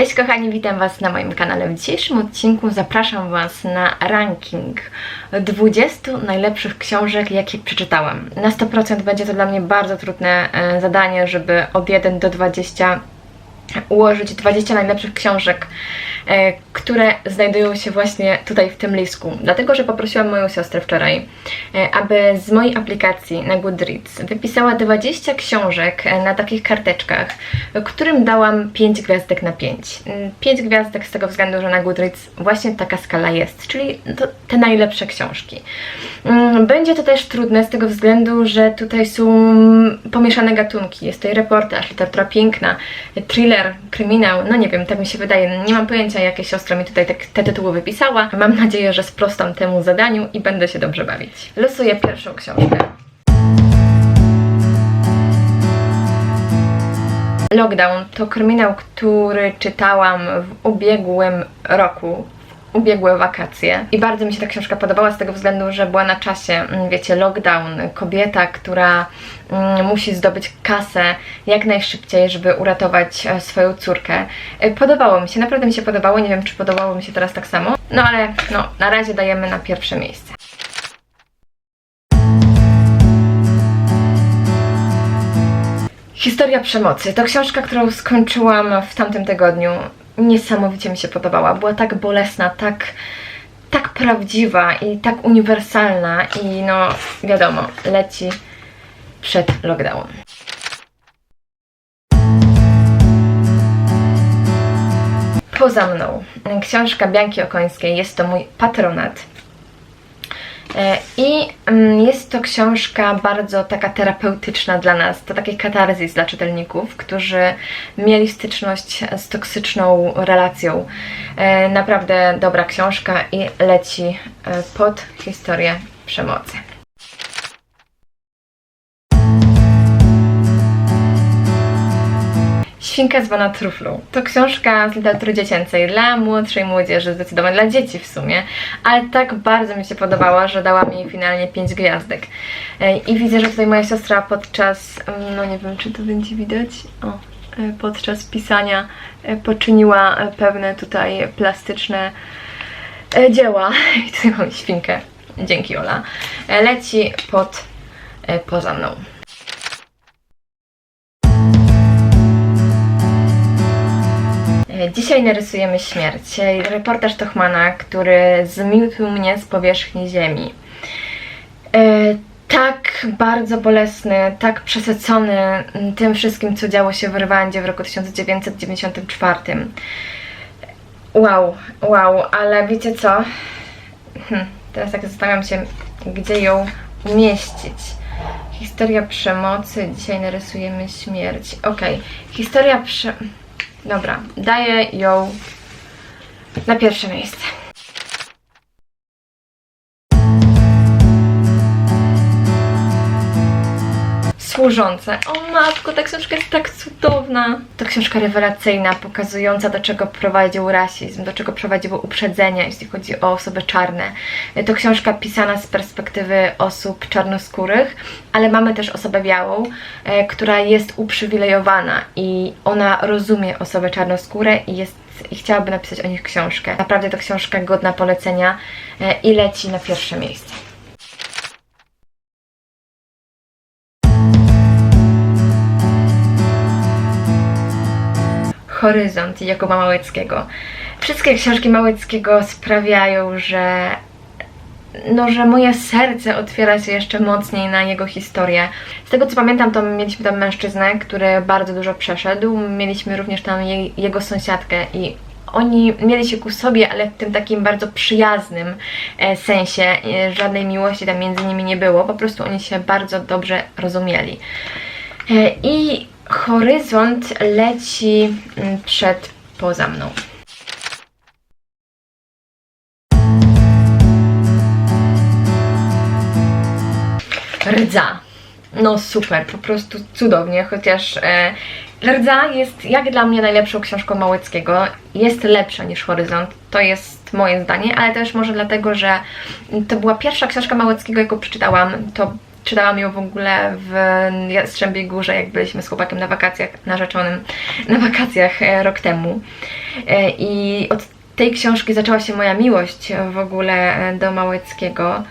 Cześć kochani, witam Was na moim kanale. W dzisiejszym odcinku zapraszam Was na ranking 20 najlepszych książek, jakie przeczytałam. Na 100% będzie to dla mnie bardzo trudne e, zadanie, żeby od 1 do 20 ułożyć 20 najlepszych książek, które znajdują się właśnie tutaj w tym listku. Dlatego, że poprosiłam moją siostrę wczoraj, e, aby z mojej aplikacji na Goodreads wypisała 20 książek e, na takich karteczkach, którym dałam 5 gwiazdek na 5. 5 gwiazdek z tego względu, że na Goodreads właśnie taka skala jest, czyli te najlepsze książki. Mm, Będzie to też trudne z tego względu, że tutaj są pomieszane gatunki. Jest tutaj reportaż, literatura piękna, thriller, kryminał, no nie wiem, tak mi się wydaje. Nie mam pojęcia, jakie siostra mi tutaj te, te tytuły wypisała. Mam nadzieję, że sprostam temu zadaniu i będę się dobrze bawić. Losuję pierwszą książkę. Lockdown to kryminał, który czytałam w ubiegłym roku, ubiegłe wakacje. I bardzo mi się ta książka podobała z tego względu, że była na czasie, mm, wiecie, lockdown, kobieta, która mm, musi zdobyć kasę jak najszybciej, żeby uratować e, swoją córkę. E, Podobało mi się, naprawdę mi się podobało, nie wiem czy podobało mi się teraz tak samo, no ale no, na razie dajemy na pierwsze miejsce. Historia przemocy to książka, którą skończyłam w tamtym tygodniu. Niesamowicie mi się podobała. Była tak bolesna, tak, tak prawdziwa i tak uniwersalna i no wiadomo, leci przed lockdown. Poza mną. Książka Bianki Okońskiej jest to mój patronat. E, I mm, jest to książka bardzo taka terapeutyczna dla nas. To taki katarzis dla czytelników, którzy mieli styczność z toksyczną relacją. E, Naprawdę dobra książka i leci e, pod historię przemocy. Świnka zwana truflą. To książka z literatury dziecięcej dla młodszej młodzieży, zdecydowanie dla dzieci w sumie, ale tak bardzo mi się podobała, że dałam jej finalnie 5 gwiazdek. E, I widzę, że tutaj moja siostra podczas, no nie wiem czy to będzie widać, o, e, podczas pisania e, poczyniła pewne tutaj plastyczne dzieła. I tutaj mam świnkę. Dzięki Ola. Leci pod, poza mną. Dzisiaj narysujemy śmierć. Reportaż Tochmana, który zmiótł mnie z powierzchni ziemi. E, Tak bardzo bolesny, tak przesycony tym wszystkim, co działo się w Rwandzie w roku 1994. Wow, wow, ale wiecie co? Hm, teraz tak zastanawiam się, gdzie ją umieścić. Historia przemocy, dzisiaj narysujemy śmierć. Okej, historia prze... Dobra, daję ją na pierwsze miejsce. Służące. O matko, ta książka jest tak cudowna. To książka rewelacyjna, pokazująca do czego prowadził rasizm, do czego prowadziło uprzedzenia, jeśli chodzi o osoby czarne. To książka pisana z perspektywy osób czarnoskórych, ale mamy też osobę białą, e, która jest uprzywilejowana i ona rozumie osoby czarnoskóre i jest i chciałaby napisać o nich książkę. Naprawdę to książka godna polecenia e, i leci na pierwsze miejsce. Horyzont Jakuba Małeckiego. Wszystkie książki Małeckiego sprawiają, że no, że moje serce otwiera się jeszcze mocniej na jego historię. Z tego co pamiętam, to mieliśmy tam mężczyznę, który bardzo dużo przeszedł. Mieliśmy również tam jej, jego sąsiadkę i oni mieli się ku sobie, ale w tym takim bardzo przyjaznym e, sensie. E, żadnej miłości tam między nimi nie było. Po prostu oni się bardzo dobrze rozumieli. E, I horyzont leci mm, przed poza mną. Rdza. No super, po prostu cudownie, chociaż e, Rdza jest jak dla mnie najlepszą książką Małeckiego. Jest lepsza niż Horyzont, to jest moje zdanie, ale też może dlatego, że to była pierwsza książka Małeckiego, jaką przeczytałam. To czytałam ją w ogóle w Jastrzębiej Górze, jak byliśmy z chłopakiem na wakacjach, narzeczonym na wakacjach e, rok temu. E, I od tej książki zaczęła się moja miłość w ogóle e, do Małeckiego.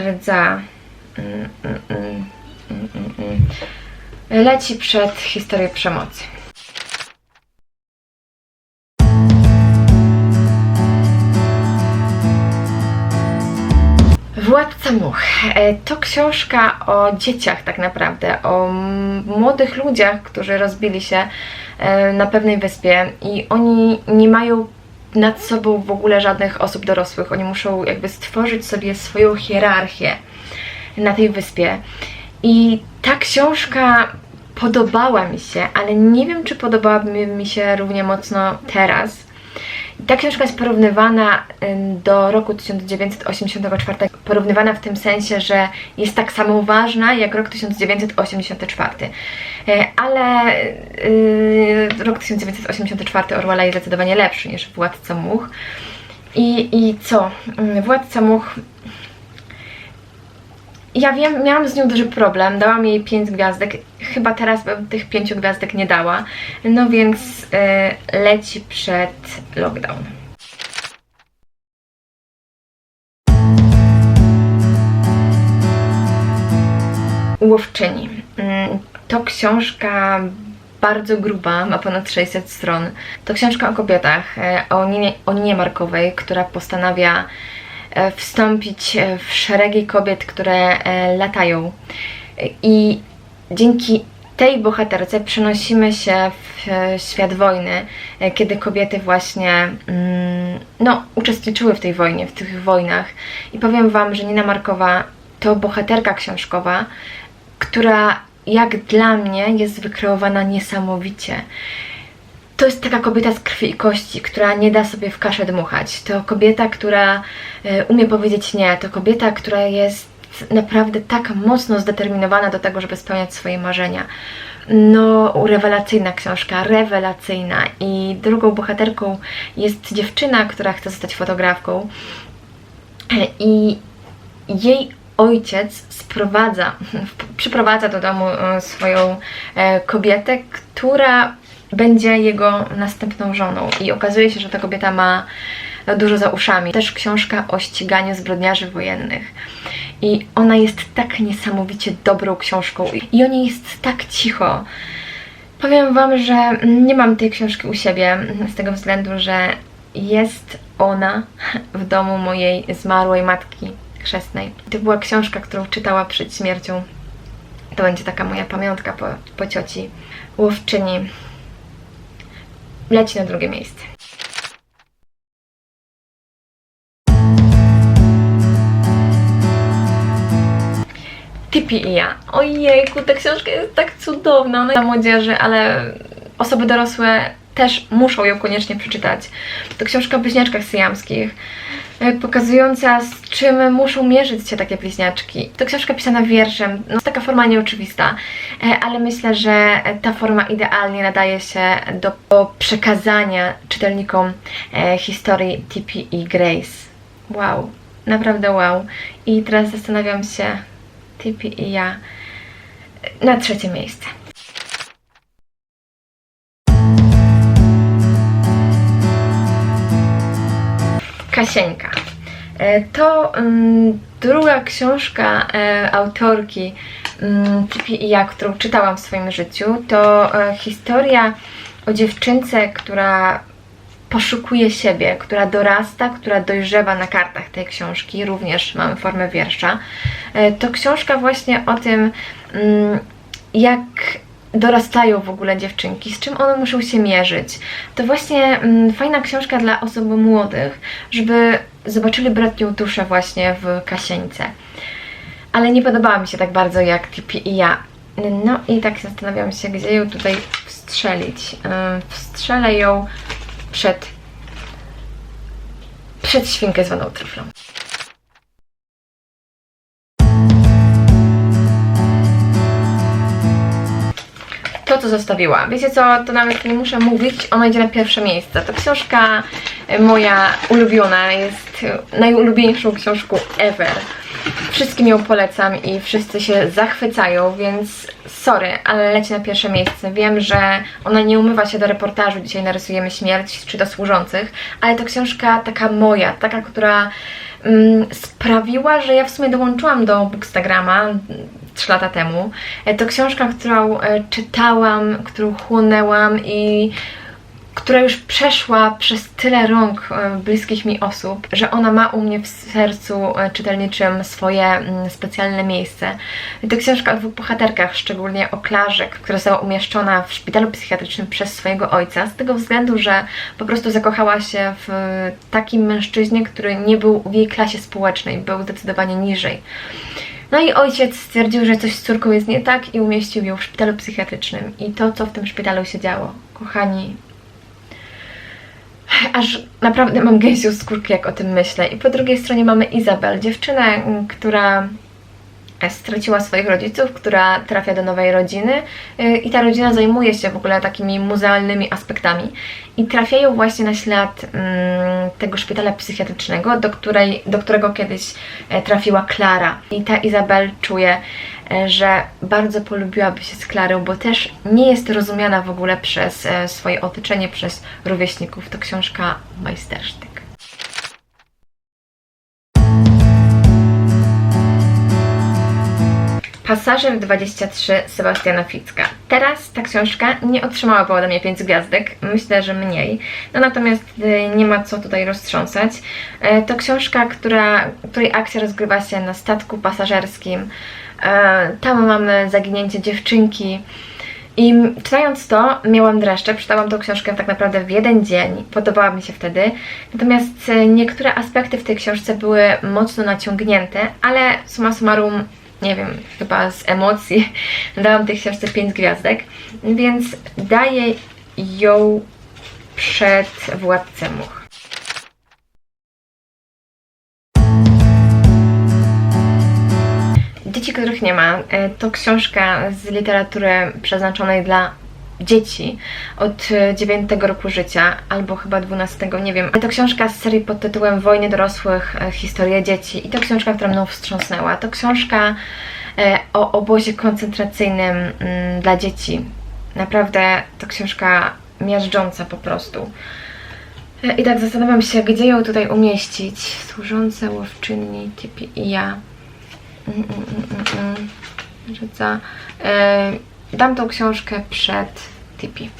Rdza. Mm, mm, mm. Leci przed historię przemocy. Władca Much. E, To książka o dzieciach tak naprawdę, o młodych ludziach, którzy rozbili się e, na pewnej wyspie i oni nie mają nad sobą w ogóle żadnych osób dorosłych. Oni muszą jakby stworzyć sobie swoją hierarchię na tej wyspie. I ta książka podobała mi się, ale nie wiem, czy podobałaby mi się równie mocno teraz. Ta książka jest porównywana do roku 1984, porównywana w tym sensie, że jest tak samo ważna jak rok 1984. E, Ale y, rok 1984 Orwella jest zdecydowanie lepszy niż Władca Much. I, I co? Ym, Władca Much ja wiem, miałam z nią duży problem. Dałam jej 5 gwiazdek. Chyba teraz bym tych 5 gwiazdek nie dała. No więc y, leci przed lockdown. Łowczyni. Mm, To książka bardzo gruba, ma ponad 600 stron. To książka o kobietach, e, o Ninie, o Ninie Markowej, która postanawia e, wstąpić e, w szeregi kobiet, które e, latają. I dzięki tej bohaterce przenosimy się w e, świat wojny, e, kiedy kobiety właśnie mm, no, uczestniczyły w tej wojnie, w tych wojnach. I powiem Wam, że Nina Markowa to bohaterka książkowa, która jak dla mnie jest wykreowana niesamowicie. To jest taka kobieta z krwi i kości, która nie da sobie w kaszę dmuchać. To kobieta, która e, umie powiedzieć nie. To kobieta, która jest naprawdę tak mocno zdeterminowana do tego, żeby spełniać swoje marzenia. No, rewelacyjna książka, rewelacyjna. I drugą bohaterką jest dziewczyna, która chce zostać fotografką. E, I jej ojciec sprowadza, przyprowadza do domu e, swoją kobietę, która będzie jego następną żoną. I okazuje się, że ta kobieta ma dużo za uszami. Też książka o ściganiu zbrodniarzy wojennych. I ona jest tak niesamowicie dobrą książką. I o niej jest tak cicho. Powiem Wam, że nie mam tej książki u siebie z tego względu, że jest ona w domu mojej zmarłej matki chrzestnej. To była książka, którą czytała przed śmiercią. To będzie taka moja pamiątka po, po cioci. Łowczyni. Leci na drugie miejsce. Tipi i ja. Ojejku, ta książka jest tak cudowna. Ona dla młodzieży, ale osoby dorosłe też muszą ją koniecznie przeczytać. To książka o bliźniaczkach syjamskich, e, pokazująca z czym muszą mierzyć się takie bliźniaczki. To książka pisana wierszem, no taka forma nieoczywista, e, ale myślę, że ta forma idealnie nadaje się do, do przekazania czytelnikom e, historii Tipi i Grace. Wow, naprawdę wow. I teraz zastanawiam się, Tipi i ja, na trzecie miejsce. Kasieńka. E, To mm, druga książka e, autorki mm, Tipi i ja, którą czytałam w swoim życiu. To e, historia o dziewczynce, która poszukuje siebie, która dorasta, która dojrzewa na kartach tej książki. Również mamy formę wiersza. To książka właśnie o tym, mm, jak dorastają w ogóle dziewczynki, z czym one muszą się mierzyć. To właśnie mm, fajna książka dla osób młodych, żeby zobaczyli bratnią duszę właśnie w Kasieńce. Ale nie podobała mi się tak bardzo jak Tipi i ja. No i tak zastanawiam się, gdzie ją tutaj wstrzelić. Ym, Wstrzelę ją przed przed świnkę zwaną tryflą. Zostawiła. Wiecie co, to nawet nie muszę mówić, ona idzie na pierwsze miejsce. To książka e, moja ulubiona, jest e, najulubieńszą książką ever. Wszystkim ją polecam i wszyscy się zachwycają, więc sorry, ale leci na pierwsze miejsce. Wiem, że ona nie umywa się do reportażu Dzisiaj narysujemy śmierć, czy do służących, ale to książka taka moja, taka, która mm, sprawiła, że ja w sumie dołączyłam do Bookstagrama mm, trzy lata temu. E, To książka, którą e, czytałam, którą chłonęłam i która już przeszła przez tyle rąk e, bliskich mi osób, że ona ma u mnie w sercu czytelniczym swoje mm, specjalne miejsce. To książka o dwóch bohaterkach, szczególnie o Klarze, która została umieszczona w szpitalu psychiatrycznym przez swojego ojca, z tego względu, że po prostu zakochała się w takim mężczyźnie, który nie był w jej klasie społecznej, był zdecydowanie niżej. No i ojciec stwierdził, że coś z córką jest nie tak i umieścił ją w szpitalu psychiatrycznym. I to, co w tym szpitalu się działo, kochani, aż naprawdę mam gęsią skórkę, jak o tym myślę. I po drugiej stronie mamy Izabel, dziewczynę, która straciła swoich rodziców, która trafia do nowej rodziny y, i ta rodzina zajmuje się w ogóle takimi muzealnymi aspektami i trafiają właśnie na ślad mm, tego szpitala psychiatrycznego, do, której, do którego kiedyś e, trafiła Klara i ta Izabel czuje, e, że bardzo polubiłaby się z Klarą, bo też nie jest rozumiana w ogóle przez e, swoje otoczenie, przez rówieśników. To książka majstersztyk. Pasażer 23 Sebastiana Ficka. Teraz ta książka nie otrzymałaby ode mnie 5 gwiazdek, myślę, że mniej. No natomiast y, nie ma co tutaj roztrząsać. E, To książka, która, której akcja rozgrywa się na statku pasażerskim. E, Tam mamy zaginięcie dziewczynki. I czytając to, miałam dreszcze. Przeczytałam tą książkę tak naprawdę w jeden dzień. Podobała mi się wtedy. Natomiast e, niektóre aspekty w tej książce były mocno naciągnięte, ale summa summarum, nie wiem, chyba z emocji dałam tej książce 5 gwiazdek, więc daję ją przed Władcę Much. Dzieci, których nie ma, e, to książka z literatury przeznaczonej dla dzieci od 9 roku życia, albo chyba 12, nie wiem. To książka z serii pod tytułem Wojny dorosłych, e, historie dzieci i to książka, która mną wstrząsnęła. To książka e, o obozie koncentracyjnym mm, dla dzieci. Naprawdę to książka miażdżąca po prostu. E, I tak zastanawiam się, gdzie ją tutaj umieścić. Służące, łowczyni, Tipi i ja. Mm, mm, mm, mm? E, dam tą książkę przed Tipi.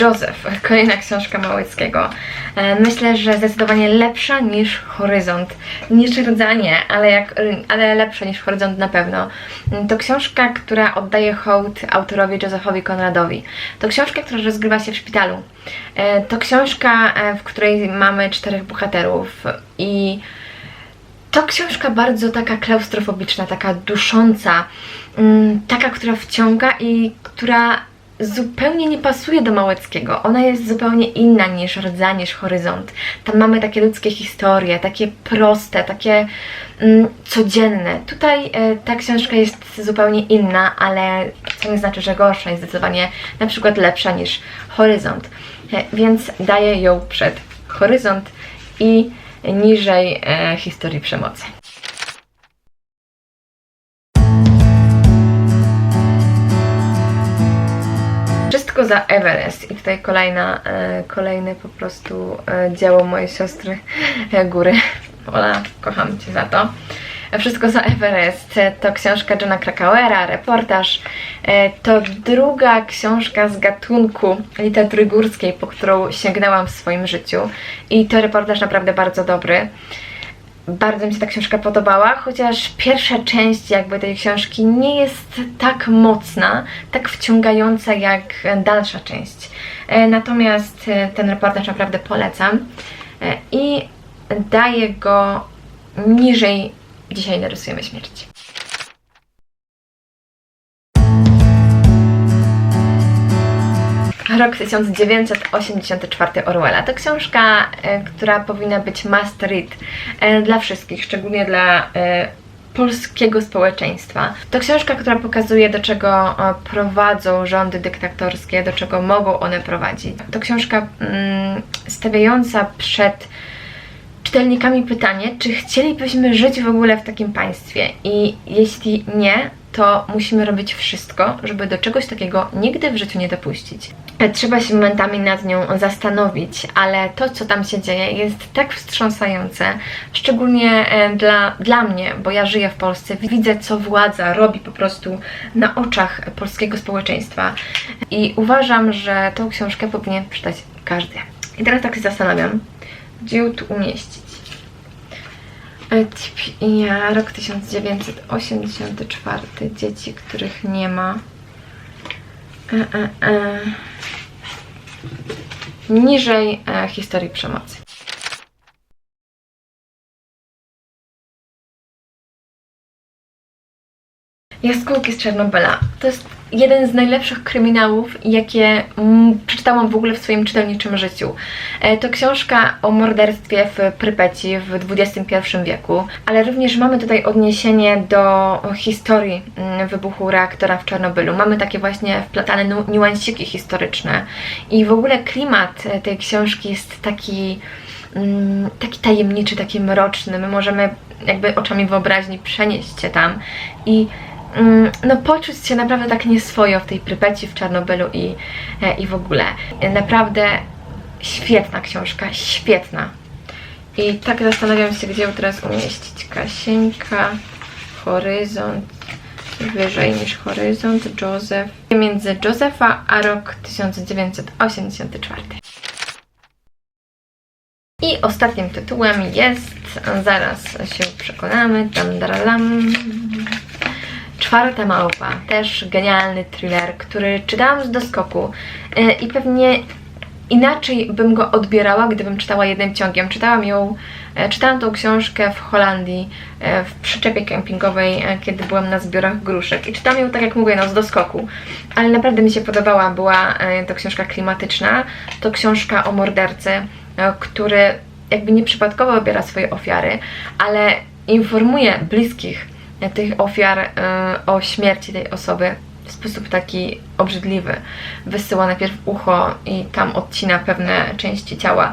Joseph, kolejna książka Małeckiego. E, Myślę, że zdecydowanie lepsza niż Horyzont. Niż Rdzanie, ale, jak, ale lepsza niż Horyzont na pewno. To książka, która oddaje hołd autorowi Josephowi Konradowi. To książka, która rozgrywa się w szpitalu. E, To książka, e, w której mamy czterech bohaterów i to książka bardzo taka klaustrofobiczna, taka dusząca, mm, taka, która wciąga i która zupełnie nie pasuje do Małeckiego. Ona jest zupełnie inna niż Rdza, niż Horyzont. Tam mamy takie ludzkie historie, takie proste, takie mm, codzienne. Tutaj e, ta książka jest zupełnie inna, ale co nie znaczy, że gorsza, jest zdecydowanie na przykład lepsza niż Horyzont. E, więc daję ją przed Horyzont i niżej e, historii przemocy. Wszystko za Everest i tutaj kolejna, e, kolejne po prostu e, dzieło mojej siostry Góry. Ola, kocham Cię za to. Wszystko za Everest to książka Johna Krakauera, reportaż. E, To druga książka z gatunku literatury górskiej, po którą sięgnęłam w swoim życiu. I to reportaż naprawdę bardzo dobry. Bardzo mi się ta książka podobała, chociaż pierwsza część jakby tej książki nie jest tak mocna, tak wciągająca jak dalsza część. E, Natomiast e, ten reportaż naprawdę polecam i daję go niżej Dzisiaj narysujemy śmierć. Rok 1984 Orwella. To książka, e, która powinna być must read e, dla wszystkich, szczególnie dla e, polskiego społeczeństwa. To książka, która pokazuje, do czego prowadzą rządy dyktatorskie, do czego mogą one prowadzić. To książka mm, stawiająca przed czytelnikami pytanie, czy chcielibyśmy żyć w ogóle w takim państwie i jeśli nie, to musimy robić wszystko, żeby do czegoś takiego nigdy w życiu nie dopuścić. Trzeba się momentami nad nią zastanowić, ale to, co tam się dzieje, jest tak wstrząsające, szczególnie e, dla, dla mnie, bo ja żyję w Polsce, widzę, co władza robi po prostu na oczach polskiego społeczeństwa i uważam, że tą książkę powinien przeczytać każdy. I teraz tak się zastanawiam, gdzie ją tu umieścić. Ja, rok 1984, dzieci, których nie ma. E, e, e. Niżej e, historii przemocy. Jaskółki z Czarnobyla. To jest jeden z najlepszych kryminałów, jakie mm, przeczytałam w ogóle w swoim czytelniczym życiu. E, to książka o morderstwie w Prypeci w XXI wieku, ale również mamy tutaj odniesienie do historii mm, wybuchu reaktora w Czarnobylu. Mamy takie właśnie wplatane nu- niuansiki historyczne i w ogóle klimat e, tej książki jest taki mm, taki tajemniczy, taki mroczny. My możemy jakby oczami wyobraźni przenieść się tam i no poczuć się naprawdę tak nieswojo w tej Prypeci, w Czarnobylu i, e, i w ogóle. Naprawdę świetna książka, świetna. I tak zastanawiam się, gdzie ją teraz umieścić. Kasieńka, Horyzont, wyżej niż Horyzont, Józef. Między Józefa a rok 1984. I ostatnim tytułem jest, zaraz się przekonamy, dam daralam, Czwarta małpa, też genialny thriller, który czytałam z doskoku. E, i pewnie inaczej bym go odbierała, gdybym czytała jednym ciągiem. Czytałam ją, e, czytałam tą książkę w Holandii, e, w przyczepie kempingowej, kiedy byłam na zbiorach gruszek. I czytałam ją tak jak mówię, no z doskoku, ale naprawdę mi się podobała, była to książka klimatyczna, to książka o mordercy, który jakby nieprzypadkowo wybiera swoje ofiary, ale informuje bliskich tych ofiar e, o śmierci tej osoby w sposób taki obrzydliwy. Wysyła najpierw ucho i tam odcina pewne części ciała.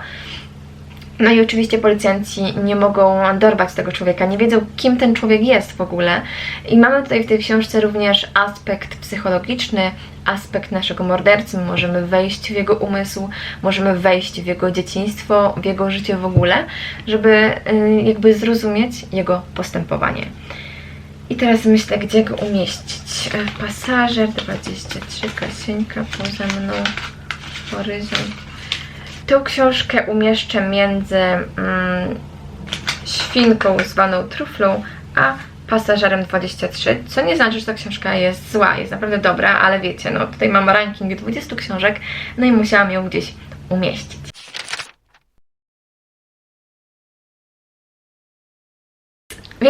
No i oczywiście policjanci nie mogą dorwać tego człowieka, nie wiedzą kim ten człowiek jest w ogóle. I mamy tutaj w tej książce również aspekt psychologiczny, aspekt naszego mordercy. My możemy wejść w jego umysł, możemy wejść w jego dzieciństwo, w jego życie w ogóle, żeby y, jakby zrozumieć jego postępowanie. I teraz myślę, gdzie go umieścić. E, Pasażer 23, Kasieńka poza mną, Horyzont. Tą książkę umieszczę między mm, Świnką zwaną Truflą, a Pasażerem 23, co nie znaczy, że ta książka jest zła, jest naprawdę dobra, ale wiecie, no tutaj mam ranking 20 książek, no i musiałam ją gdzieś umieścić.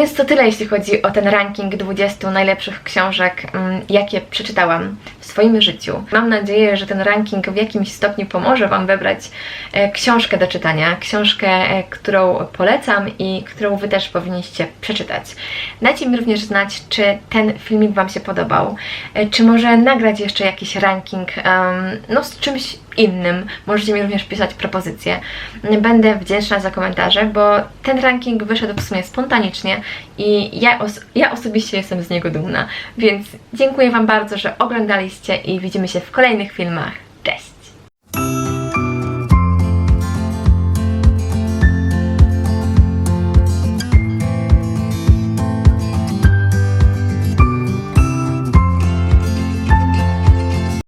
Więc to tyle, jeśli chodzi o ten ranking 20 najlepszych książek, mm, jakie przeczytałam w swoim życiu. Mam nadzieję, że ten ranking w jakimś stopniu pomoże Wam wybrać e, książkę do czytania, książkę, e, którą polecam i którą Wy też powinniście przeczytać. Dajcie mi również znać, czy ten filmik Wam się podobał, e, czy może nagrać jeszcze jakiś ranking, no z czymś innym. Możecie mi również pisać propozycje. Będę wdzięczna za komentarze, bo ten ranking wyszedł w sumie spontanicznie i ja, os- ja osobiście jestem z niego dumna. Więc dziękuję Wam bardzo, że oglądaliście i widzimy się w kolejnych filmach.